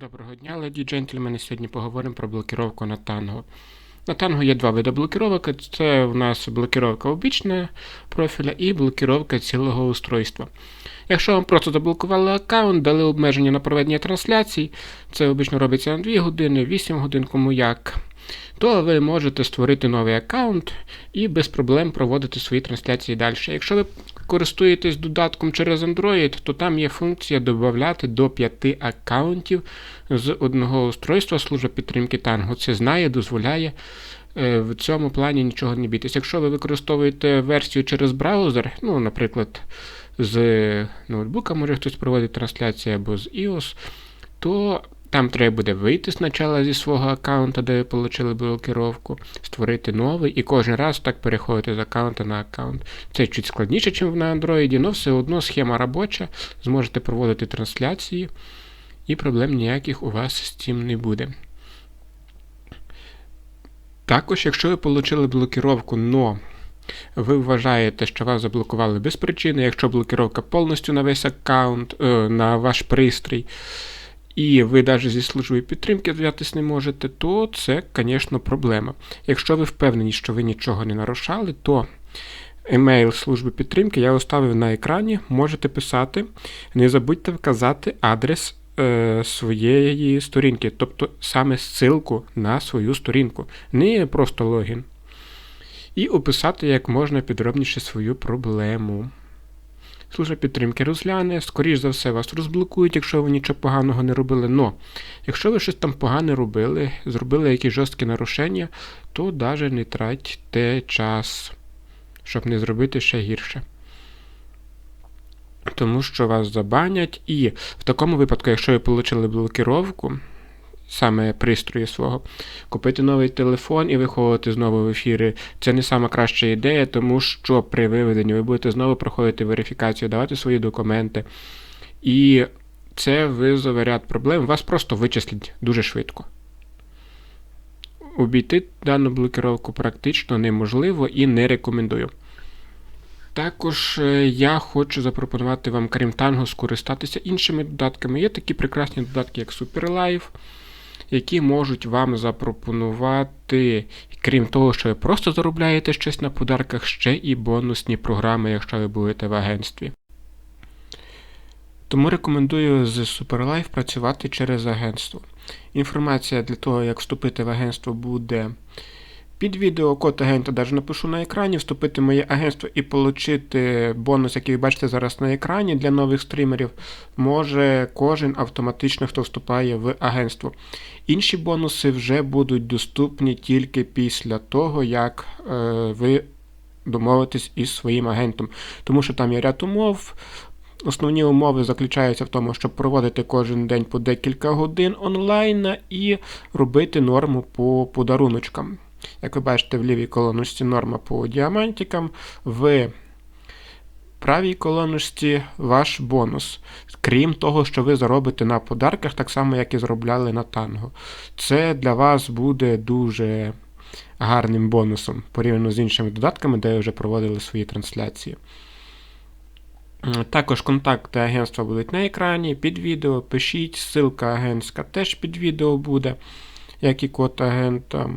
Доброго дня, леді джентльмени. Сьогодні поговоримо про блокировку на танго. На танго є два види блокировок. Це у нас блокировка обічна профіля і блокировка цілого устройства. Якщо вам просто заблокували аккаунт, дали обмеження на проведення трансляцій, це обично робиться на 2 години, 8 годин, кому як, то ви можете створити новий аккаунт і без проблем проводити свої трансляції далі. Якщо ви користуєтесь додатком через Android, то там є функція додати до 5 аккаунтів з одного устройства служба підтримки Tango. Це знає, дозволяє е, в цьому плані нічого не бійтесь. Якщо ви використовуєте версію через браузер, ну, наприклад, з ноутбука може хтось проводить трансляцію або з iOS, то там треба буде вийти спочатку зі свого аккаунта, де ви отримали блокировку, створити новий і кожен раз так переходити з аккаунта на аккаунт. Це чуть складніше, ніж на Android, але все одно схема робоча, зможете проводити трансляції, і проблем ніяких у вас з цим не буде. Також, якщо ви отримали блокировку, но ви вважаєте, що вас заблокували без причини, якщо блокировка повністю на весь аккаунт, е, на ваш пристрій, і ви навіть зі службою підтримки зв'язатись не можете, то це, звісно, проблема. Якщо ви впевнені, що ви нічого не нарушали, то емейл служби підтримки я оставив на екрані, можете писати. Не забудьте вказати адрес е, своєї сторінки, тобто саме ссылку на свою сторінку, не просто логін. І описати як можна підробніше свою проблему. Служба підтримки розгляне, скоріш за все, вас розблокують, якщо ви нічого поганого не робили. Но якщо ви щось там погане робили, зробили якісь жорсткі нарушення, то навіть не тратьте час, щоб не зробити ще гірше. Тому що вас забанять, і в такому випадку, якщо ви отримали блокировку, саме пристрої свого, купити новий телефон і виходити знову в ефіри. Це не сама краща ідея, тому що при виведенні ви будете знову проходити верифікацію, давати свої документи. І це визове ряд проблем. Вас просто вичислять дуже швидко. Обійти дану блокировку практично неможливо і не рекомендую. Також е, я хочу запропонувати вам, крім Tango, скористатися іншими додатками. Є такі прекрасні додатки, як SuperLife, які можуть вам запропонувати, крім того, що ви просто заробляєте щось на подарках, ще і бонусні програми, якщо ви будете в агентстві. Тому рекомендую з SuperLife працювати через агентство. Інформація для того, як вступити в агентство, буде під відео код агента навіть напишу на екрані, вступити в моє агентство і отримати бонус, який ви бачите зараз на екрані для нових стрімерів, може кожен автоматично, хто вступає в агентство. Інші бонуси вже будуть доступні тільки після того, як е, ви домовитесь із своїм агентом. Тому що там є ряд умов. Основні умови заключаються в тому, щоб проводити кожен день по декілька годин онлайн і робити норму по подаруночкам. Як ви бачите, в лівій колоночці норма по діамантикам, в правій колоночці ваш бонус. Крім того, що ви заробите на подарках, так само, як і заробляли на танго. Це для вас буде дуже гарним бонусом порівняно з іншими додатками, де ви вже проводили свої трансляції. Також контакти агентства будуть на екрані, під відео. Пишіть, ссылка агентська теж під відео буде, як і код агента.